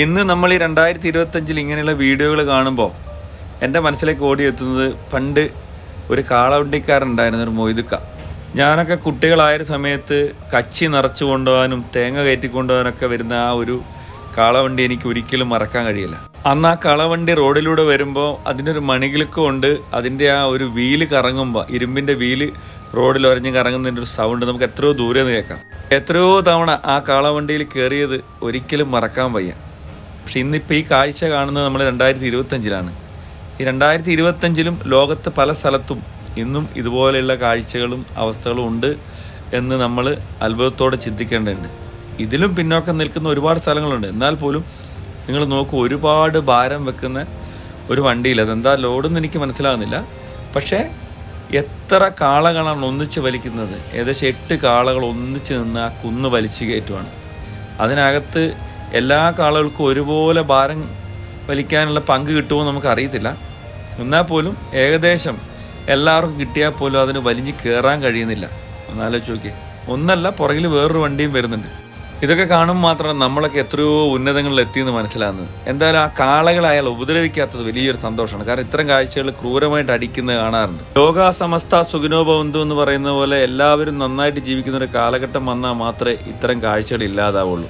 ഇന്ന് നമ്മൾ ഈ രണ്ടായിരത്തി ഇരുപത്തഞ്ചിൽ ഇങ്ങനെയുള്ള വീഡിയോകൾ കാണുമ്പോൾ എന്റെ മനസ്സിലേക്ക് ഓടിയെത്തുന്നത് പണ്ട് ഒരു കാളവണ്ടിക്കാരുണ്ടായിരുന്ന ഒരു മൊയ്തുക്ക. ഞാനൊക്കെ കുട്ടികളായ സമയത്ത് കച്ചി നിറച്ചു കൊണ്ടുപോകാനും തേങ്ങ കയറ്റി കൊണ്ടുപോകാനൊക്കെ വരുന്ന ആ ഒരു കാളവണ്ടി എനിക്ക് ഒരിക്കലും മറക്കാൻ കഴിയില്ല. അന്ന് ആ കളവണ്ടി റോഡിലൂടെ വരുമ്പോൾ അതിനൊരു മണികിലുക്കം ഉണ്ട് അതിന്റെ ആ ഒരു വീൽ കറങ്ങുമ്പോൾ ഇരുമ്പിന്റെ വീൽ റോഡിൽ ഒരഞ്ഞ് കറങ്ങുന്നതിന്റെ ഒരു സൗണ്ട് നമുക്ക് എത്രയോ ദൂരെ നിന്ന് കേൾക്കാം. എത്രയോ തവണ ആ കാളവണ്ടിയിൽ കയറിയത് ഒരിക്കലും മറക്കാൻ വയ്യ. പക്ഷെ ഇന്നിപ്പോൾ ഈ കാഴ്ച കാണുന്നത് നമ്മൾ രണ്ടായിരത്തി ഇരുപത്തഞ്ചിലാണ് ഈ രണ്ടായിരത്തി ഇരുപത്തഞ്ചിലും ലോകത്ത് പല സ്ഥലത്തും ഇന്നും ഇതുപോലെയുള്ള കാഴ്ചകളും അവസ്ഥകളും ഉണ്ട് എന്ന് നമ്മൾ അത്ഭുതത്തോടെ ചിന്തിക്കേണ്ടതുണ്ട്. ഇതിലും പിന്നോക്കം നിൽക്കുന്ന ഒരുപാട് സ്ഥലങ്ങളുണ്ട്. എന്നാൽ പോലും നിങ്ങൾ നോക്കൂ ഒരുപാട് ഭാരം വെക്കുന്ന ഒരു വണ്ടിയിൽ അതെന്താ ലോഡെന്ന് എനിക്ക് മനസ്സിലാകുന്നില്ല. പക്ഷേ എത്ര കാളകളാണ് ഒന്നിച്ച് വലിക്കുന്നത്? ഏകദേശം എട്ട് കാളകൾ ഒന്നിച്ച് നിന്ന് ആ കുന്ന് വലിച്ചു കയറ്റുവാണ്. അതിനകത്ത് എല്ലാ കാളുകൾക്കും ഒരുപോലെ ഭാരം വലിക്കാനുള്ള പങ്ക് കിട്ടുമോ നമുക്ക് അറിയത്തില്ല. എന്നാൽ പോലും ഏകദേശം എല്ലാവർക്കും കിട്ടിയാൽ പോലും അതിന് വലിഞ്ഞ് കയറാൻ കഴിയുന്നില്ല. ഒന്നാലോചിച്ച് നോക്കി ഒന്നല്ല പുറകിൽ വേറൊരു വണ്ടിയും വരുന്നുണ്ട്. ഇതൊക്കെ കാണുമ്പോൾ മാത്രമാണ് നമ്മളൊക്കെ എത്രയോ ഉന്നതങ്ങളിൽ എത്തിയെന്ന് മനസ്സിലാകുന്നത്. എന്തായാലും ആ കാളകളെ അയാൾ ഉപദ്രവിക്കാത്തത് വലിയൊരു സന്തോഷമാണ്. കാരണം ഇത്തരം കാഴ്ചകൾ ക്രൂരമായിട്ട് അടിക്കുന്നത് കാണാറുണ്ട്. ലോക സമസ്ത സുഖിനോപവന്തു എന്ന് പറയുന്ന പോലെ എല്ലാവരും നന്നായിട്ട് ജീവിക്കുന്ന ഒരു കാലഘട്ടം വന്നാൽ മാത്രമേ ഇത്തരം കാഴ്ചകൾ ഇല്ലാതാവുള്ളൂ.